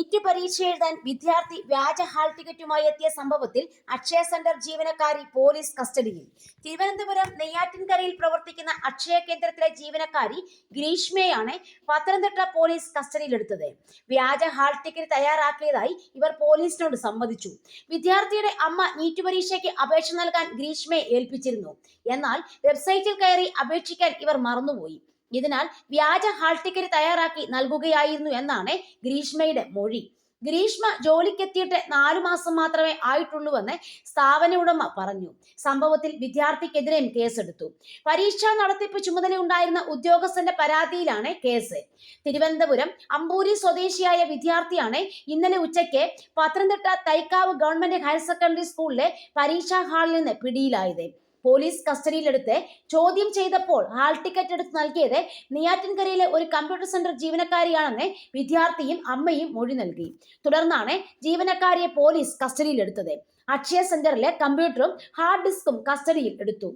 NEET പരീക്ഷ എഴുതാൻ വിദ്യാർത്ഥി വ്യാജ ഹാൾ ടിക്കറ്റുമായി എത്തിയ സംഭവത്തിൽ അക്ഷയ സെന്റർ ജീവനക്കാരി പോലീസ് കസ്റ്റഡിയിൽ. തിരുവനന്തപുരം നെയ്യാറ്റിൻകരയിൽ പ്രവർത്തിക്കുന്ന അക്ഷയ കേന്ദ്രത്തിലെ ജീവനക്കാരി ഗ്രീഷ്മയാണ് പത്തനംതിട്ട പോലീസ് കസ്റ്റഡിയിലെടുത്തത്. വ്യാജ ഹാൾ ടിക്കറ്റ് തയ്യാറാക്കിയതായി ഇവർ പോലീസിനോട് സമ്മതിച്ചു. വിദ്യാർത്ഥിയുടെ അമ്മ നീറ്റ് പരീക്ഷയ്ക്ക് അപേക്ഷ നൽകാൻ ഗ്രീഷ്മയെ ഏൽപ്പിച്ചിരുന്നു. എന്നാൽ വെബ്സൈറ്റിൽ കയറി അപേക്ഷിക്കാൻ ഇവർ മറന്നുപോയി. ഇതിനാൽ വ്യാജ ഹാൾ ടിക്കറ്റ് തയ്യാറാക്കി നൽകുകയായിരുന്നു എന്നാണ് ഗ്രീഷ്മയുടെ മൊഴി. ഗ്രീഷ്മ ജോലിക്കെത്തിയിട്ട് നാലു മാസം മാത്രമേ ആയിട്ടുള്ളൂവെന്ന് സ്ഥാപന ഉടമ പറഞ്ഞു. സംഭവത്തിൽ വിദ്യാർത്ഥിക്കെതിരെയും കേസെടുത്തു. പരീക്ഷാ നടത്തിപ്പ് ചുമതലയുണ്ടായിരുന്ന ഉദ്യോഗസ്ഥന്റെ പരാതിയിലാണ് കേസ്. തിരുവനന്തപുരം അമ്പൂരി സ്വദേശിയായ വിദ്യാർത്ഥിയാണ് ഇന്നലെ ഉച്ചയ്ക്ക് Pathanamthitta Thaikkavu government higher secondary സ്കൂളിലെ പരീക്ഷാ ഹാളിൽ നിന്ന് പിടിയിലായത്. പോലീസ് കസ്റ്റഡിയിലെടുത്ത് ചോദ്യം ചെയ്തപ്പോൾ ഹാൾ ടിക്കറ്റ് എടുത്ത് നൽകിയത് നെയ്യാറ്റിൻകരയിലെ ഒരു കമ്പ്യൂട്ടർ സെന്റർ ജീവനക്കാരിയാണെന്ന് വിദ്യാർത്ഥിയും അമ്മയും മൊഴി നൽകി. തുടർന്നാണ് ജീവനക്കാരിയെ പോലീസ് കസ്റ്റഡിയിലെടുത്തത്. അക്ഷയ സെന്ററിലെ കമ്പ്യൂട്ടറും ഹാർഡ് ഡിസ്കും കസ്റ്റഡിയിൽ എടുത്തു.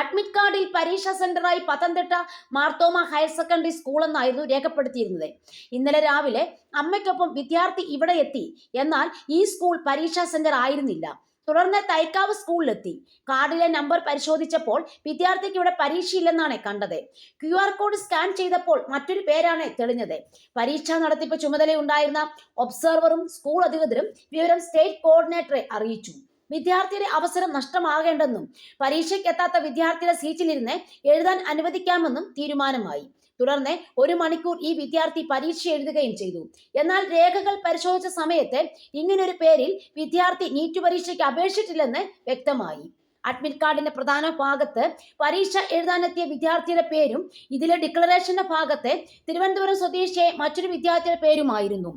അഡ്മിറ്റ് കാർഡിൽ പരീക്ഷാ സെന്ററായി Pathanamthitta Marthoma higher secondary school എന്നായിരുന്നു രേഖപ്പെടുത്തിയിരുന്നത്. ഇന്നലെ രാവിലെ അമ്മയ്ക്കൊപ്പം വിദ്യാർത്ഥി ഇവിടെ എത്തി. എന്നാൽ ഈ സ്കൂൾ പരീക്ഷാ സെന്റർ ആയിരുന്നില്ല. തുടർന്ന് തൈക്കാവ് സ്കൂളിലെത്തി. കാർഡിലെ നമ്പർ പരിശോധിച്ചപ്പോൾ വിദ്യാർത്ഥിക്ക് ഇവിടെ പരീക്ഷയില്ലെന്നാണ് കണ്ടത്. ക്യു ആർ കോഡ് സ്കാൻ ചെയ്തപ്പോൾ മറ്റൊരു പേരാണ് തെളിഞ്ഞത്. പരീക്ഷാ നടത്തിപ്പ് ചുമതലയുണ്ടായിരുന്ന ഒബ്സർവറും സ്കൂൾ അധികൃതരും വിവരം സ്റ്റേറ്റ് കോർഡിനേറ്ററെ അറിയിച്ചു. വിദ്യാർത്ഥിയുടെ അവസരം നഷ്ടമാകേണ്ടെന്നും പരീക്ഷയ്ക്ക് എത്താത്ത വിദ്യാർത്ഥിയുടെ സീറ്റിലിരുന്ന് എഴുതാൻ അനുവദിക്കാമെന്നും തീരുമാനമായി. തുടർന്ന് ഒരു മണിക്കൂർ ഈ വിദ്യാർത്ഥി പരീക്ഷ എഴുതുകയും ചെയ്തു. എന്നാൽ രേഖകൾ പരിശോധിച്ച സമയത്ത് ഇങ്ങനൊരു പേരിൽ വിദ്യാർത്ഥി നീറ്റ് പരീക്ഷയ്ക്ക് അപേക്ഷിച്ചിട്ടില്ലെന്ന് വ്യക്തമായി. അഡ്മിറ്റ് കാർഡിന്റെ പ്രധാന ഭാഗത്ത് പരീക്ഷ എഴുതാനെത്തിയ വിദ്യാർത്ഥിയുടെ പേരും ഇതിലെ ഡിക്ലറേഷന്റെ ഭാഗത്ത് തിരുവനന്തപുരം സ്വദേശിയെ മറ്റൊരു വിദ്യാർത്ഥിയുടെ പേരുമായിരുന്നു.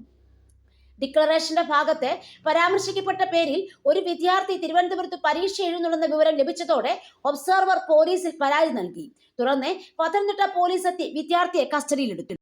ഡിക്ലറേഷന്റെ ഭാഗത്ത് പരാമർശിക്കപ്പെട്ട പേരിൽ ഒരു വിദ്യാർത്ഥി തിരുവനന്തപുരത്ത് പരീക്ഷ എഴുതുന്നുള്ള വിവരം ലഭിച്ചതോടെ ഒബ്സർവർ പോലീസിൽ പരാതി നൽകി. തുടർന്ന് പത്തനംതിട്ട പോലീസ് എത്തി വിദ്യാർത്ഥിയെ കസ്റ്റഡിയിലെടുത്തു.